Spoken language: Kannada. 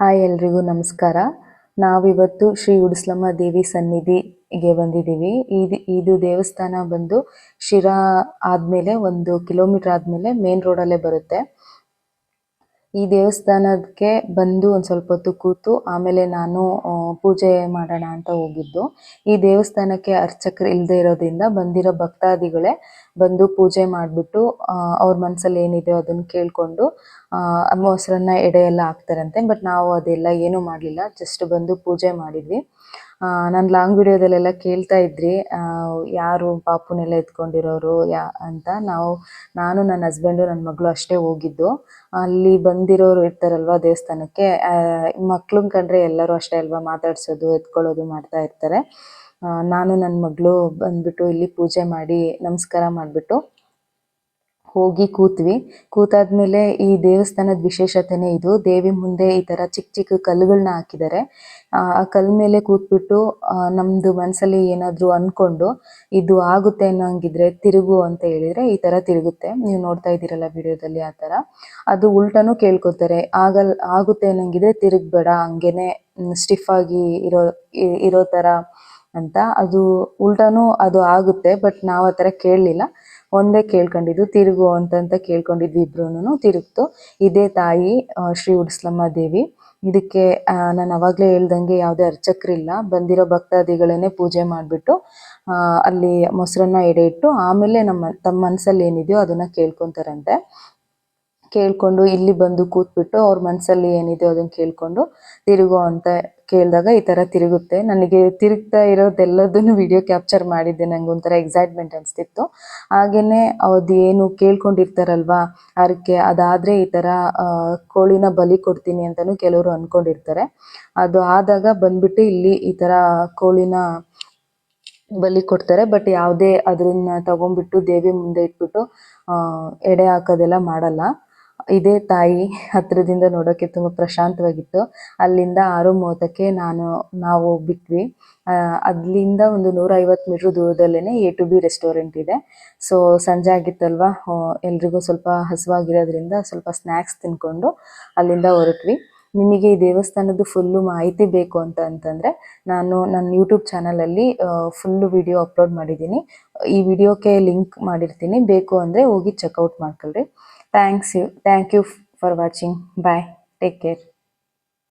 ಹಾಯ್ ಎಲ್ರಿಗೂ ನಮಸ್ಕಾರ. ನಾವಿವತ್ತು ಶ್ರೀ ಉಡುಸ್ಲಮ್ಮ ದೇವಿ ಸನ್ನಿಧಿಗೆ ಬಂದಿದ್ದೀವಿ. ಇದು ಇದು ದೇವಸ್ಥಾನ ಬಂದು ಶಿರಾ ಆದ್ಮೇಲೆ ಒಂದು ಕಿಲೋಮೀಟರ್ ಆದ್ಮೇಲೆ ಮೇನ್ ರೋಡಲ್ಲೇ ಬರುತ್ತೆ. ಈ ದೇವಸ್ಥಾನಕ್ಕೆ ಬಂದು ಒಂದು ಸ್ವಲ್ಪ ಹೊತ್ತು ಕೂತು ಆಮೇಲೆ ನಾನು ಪೂಜೆ ಮಾಡೋಣ ಅಂತ ಹೋಗಿದ್ದು. ಈ ದೇವಸ್ಥಾನಕ್ಕೆ ಅರ್ಚಕರು ಇಲ್ಲದೆ ಇರೋದ್ರಿಂದ ಬಂದಿರೋ ಭಕ್ತಾದಿಗಳೇ ಬಂದು ಪೂಜೆ ಮಾಡಿಬಿಟ್ಟು ಅವ್ರ ಮನಸ್ಸಲ್ಲಿ ಏನಿದೆ ಅದನ್ನು ಕೇಳಿಕೊಂಡು ಮೊಸರನ್ನ ಎಡೆ ಹಾಕ್ತಾರಂತೆ. ಬಟ್ ನಾವು ಅದೆಲ್ಲ ಏನೂ ಮಾಡಲಿಲ್ಲ ಜಸ್ಟ್ ಬಂದು ಪೂಜೆ ಮಾಡಿದ್ವಿ. ನಾನು ಲಾಂಗ್ ವಿಡಿಯೋದಲ್ಲೆಲ್ಲ ಕೇಳ್ತಾ ಇದ್ರಿ. ಆ, ಯಾರು ಪಾಪುನೆಲ್ಲ ಎತ್ಕೊಂಡಿರೋರು ಯಾ ಅಂತ ನಾವು ನಾನು ನನ್ನ ಹಸ್ಬೆಂಡು ನನ್ನ ಮಗಳು ಅಷ್ಟೇ ಹೋಗಿದ್ದು. ಅಲ್ಲಿ ಬಂದಿರೋರು ಇರ್ತಾರಲ್ವಾ ದೇವಸ್ಥಾನಕ್ಕೆ ಮಕ್ಳನ್ನ ಕಂಡ್ರೆ ಎಲ್ಲರೂ ಅಷ್ಟೇ ಅಲ್ವಾ ಮಾತಾಡ್ಸೋದು ಎತ್ಕೊಳ್ಳೋದು ಮಾಡ್ತಾ ಇರ್ತಾರೆ. ಆ, ನಾನು ನನ್ನ ಮಗಳು ಬಂದ್ಬಿಟ್ಟು ಇಲ್ಲಿ ಪೂಜೆ ಮಾಡಿ ನಮಸ್ಕಾರ ಮಾಡಿಬಿಟ್ಟು ಹೋಗಿ ಕೂತ್ವಿ. ಕೂತಾದ್ಮೇಲೆ ಈ ದೇವಸ್ಥಾನದ ವಿಶೇಷತೆನೇ ಇದು. ದೇವಿ ಮುಂದೆ ಈ ತರ ಚಿಕ್ಕ ಚಿಕ್ಕ ಕಲ್ಲುಗಳನ್ನ ಹಾಕಿದ್ದಾರೆ ಆ ಕಲ್ ಮೇಲೆ ಕೂತ್ಬಿಟ್ಟು ನಮ್ದು ಮನಸ್ಸಲ್ಲಿ ಏನಾದ್ರು ಅನ್ಕೊಂಡು, ಇದು ಆಗುತ್ತೆ ಅನ್ನೋಂಗಿದ್ರೆ ತಿರುಗು ಅಂತ ಹೇಳಿದ್ರೆ ಈ ತರ ತಿರುಗುತ್ತೆ. ನೀವು ನೋಡ್ತಾ ಇದ್ದೀರಲ್ಲ ವಿಡಿಯೋದಲ್ಲಿ ಆ ತರ. ಅದು ಉಲ್ಟಾನು ಕೇಳ್ಕೊತಾರೆ. ಆಗಲ್, ಆಗುತ್ತೆ ಅನ್ನೋಂಗಿದ್ರೆ ತಿರುಗ್ಬೇಡ. ಹಂಗೇನೆ, ಸ್ಟಿಫ್ ಆಗಿ ಇರೋ ಇರೋ ತರ ಅಂತ. ಅದು ಉಲ್ಟಾನು ಅದು ಆಗುತ್ತೆ, ಬಟ್ ನಾವು ಆ ಥರ ಕೇಳಲಿಲ್ಲ. ಒಂದೇ ಕೇಳ್ಕೊಂಡಿದ್ದು, ತಿರುಗು ಅಂತ ಕೇಳ್ಕೊಂಡಿದ್ವಿ ಇಬ್ರು ತಿರುಗ್ತು. ಇದೇ ತಾಯಿ ಶ್ರೀ ಉಡ್ಸ್ಲಮ್ಮ ದೇವಿ. ಇದಕ್ಕೆ ನಾನು ಅವಾಗಲೇ ಹೇಳ್ದಂಗೆ ಯಾವುದೇ ಅರ್ಚಕರಿಲ್ಲ. ಬಂದಿರೋ ಭಕ್ತಾದಿಗಳನ್ನೇ ಪೂಜೆ ಮಾಡಿಬಿಟ್ಟು ಅಲ್ಲಿ ಮೊಸರನ್ನ ಎಡೆ ಇಟ್ಟು, ಆಮೇಲೆ ನಮ್ಮ, ತಮ್ಮ ಮನಸ್ಸಲ್ಲಿ ಏನಿದೆಯೋ ಅದನ್ನ ಕೇಳ್ಕೊತಾರಂತೆ. ಕೇಳ್ಕೊಂಡು ಇಲ್ಲಿ ಬಂದು ಕೂತ್ಬಿಟ್ಟು ಅವ್ರ ಮನಸ್ಸಲ್ಲಿ ಏನಿದೆ ಅದನ್ನ ಕೇಳ್ಕೊಂಡು ತಿರುಗು ಅಂತ ಕೇಳಿದಾಗ ಈ ಥರ ತಿರುಗುತ್ತೆ. ನನಗೆ ತಿರುಗ್ತಾ ಇರೋದೆಲ್ಲದನ್ನು ವಿಡಿಯೋ ಕ್ಯಾಪ್ಚರ್ ಮಾಡಿದ್ದೆ. ನಂಗೆ ಒಂಥರ ಎಕ್ಸೈಟ್ಮೆಂಟ್ ಅನಿಸ್ತಿತ್ತು. ಹಾಗೇನೆ ಅದು ಏನು ಕೇಳ್ಕೊಂಡಿರ್ತಾರಲ್ವಾ ಅದಕ್ಕೆ ಅದಾದರೆ ಈ ಥರ ಕೋಳಿನ ಬಲಿ ಕೊಡ್ತೀನಿ ಅಂತಲೂ ಕೆಲವರು ಅಂದ್ಕೊಂಡಿರ್ತಾರೆ ಅದು ಆದಾಗ ಬಂದ್ಬಿಟ್ಟು ಇಲ್ಲಿ ಈ ಥರ ಕೋಳಿನ ಬಲಿ ಕೊಡ್ತಾರೆ. ಬಟ್ ಯಾವುದೇ ಅದನ್ನ ತಗೊಂಡ್ಬಿಟ್ಟು ದೇವಿ ಮುಂದೆ ಇಟ್ಬಿಟ್ಟು ಎಡೆ ಹಾಕೋದೆಲ್ಲ ಮಾಡಲ್ಲ. ಇದೇ ತಾಯಿ ಹತ್ತಿರದಿಂದ ನೋಡೋಕೆ ತುಂಬ ಪ್ರಶಾಂತವಾಗಿತ್ತು. ಅಲ್ಲಿಂದ ಆರು ಮೂವತ್ತಕ್ಕೆ ನಾನು, ನಾವು ಬಿಟ್ವಿ. ಅಲ್ಲಿಂದ ಒಂದು ನೂರ ಐವತ್ತು ಮೀಟ್ರ್ ದೂರದಲ್ಲೇ ಎ ಟು ಬಿ ರೆಸ್ಟೋರೆಂಟ್ ಇದೆ. ಸೊ, ಸಂಜೆ ಆಗಿತ್ತಲ್ವಾ? ಎಲ್ರಿಗೂ ಸ್ವಲ್ಪ ಹಸಿವಾಗಿರೋದ್ರಿಂದ ಸ್ವಲ್ಪ ಸ್ನ್ಯಾಕ್ಸ್ ತಿನ್ಕೊಂಡು ಅಲ್ಲಿಂದ ಹೊರಟ್ವಿ. ನಿಮಗೆ ಈ ದೇವಸ್ಥಾನದ ಫುಲ್ಲು ಮಾಹಿತಿ ಬೇಕು ಅಂತ ಅಂತಂದರೆ, ನಾನು ನನ್ನ ಯೂಟ್ಯೂಬ್ ಚಾನಲಲ್ಲಿ ಫುಲ್ಲು ವಿಡಿಯೋ ಅಪ್ಲೋಡ್ ಮಾಡಿದ್ದೀನಿ. ಈ ವಿಡಿಯೋಕ್ಕೆ ಲಿಂಕ್ ಮಾಡಿರ್ತೀನಿ. ಬೇಕು ಅಂದರೆ ಹೋಗಿ ಚೆಕ್ಔಟ್ ಮಾಡ್ಕೊಳ್ರಿ. Thanks you thank you for watching bye take care